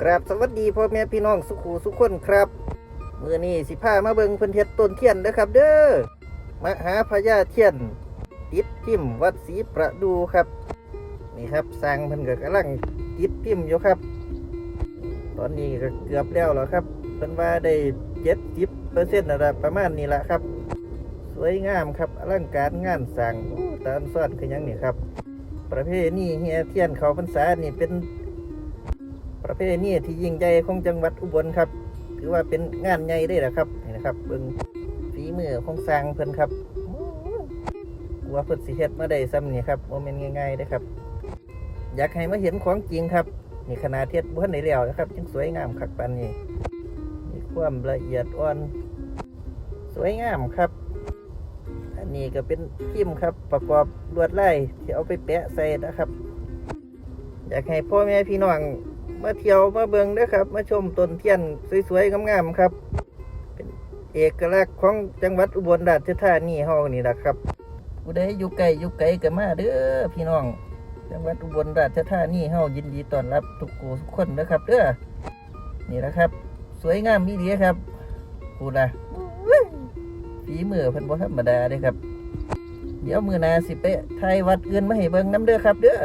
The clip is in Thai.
กราบสวัสดีพ่อแม่พี่น้องสุขูสุขคนครับมือนี้สิพามาเบิงเพิ่นเฮ็ดต้นเทียนเด้อครับ เด้อมหาพญาเทียน ติดพิมพ์วัดศรีประดูครับ นี่ครับสร้างเพิ่นก็กำลังติดพิมพ์อยู่ครับ ตอนนี้ก็เกือบแล้วแล้วครับเพิ่นว่าได้เจ็ดสิบเปอร์เซ็นต์อะไรประมาณนี้ละครับ สวยงามครับอลังการงานสร้างโอ้ตามซ้อนคือยังนี่ครับ ประเพณีเฮียเทียนเขาพรรษานี่เป็น ประเพณีที่ยิ่งใหญ่ของจังหวัดอุบลครับ ถือว่าเป็นงานใหญ่ได้แหละครับนี่นะครับเบิ่งฝีมือของสร้างเพิ่นครับโอ้กลัวเพิ่นสิเฮ็ดมาได้ซ้ำนี่ครับโมเมนง่ายๆเด้ครับ อยากให้มาเห็นของจริงครับนี่ขนาดเทียดบ้านในแล้วนะครับยังสวยงามคักปานนี้มีความละเอียดอ่อน สวยงามครับ อันนี้ก็เป็นพิมพ์ครับ ประกอบลวดลายที่เอาไปแปะใส่นะครับ อยากให้พ่อแม่พี่น้อง มาเที่ยวมาเบิงเด้อครับ มาชมต้นเทียนสวยๆงามๆครับ เป็นเอกลักษณ์ของจังหวัดอุบลราชธานีเฮานี่แหละครับผู้ใดอยู่ไกลอยู่ไกลก็มาเด้อพี่น้อง จังหวัดอุบลราชธานีเฮายินดีต้อนรับทุกผู้ทุกคนนะครับเด้อนี่นะครับ สวยงามมีดีครับพูนะฝีมือเพิ่นบ่ธรรมดาเด้ครับ เดี๋ยวมือนาสิไปไทยวัดอื่นมาให้เบิ่งน้ำเด้อครับ เด้อ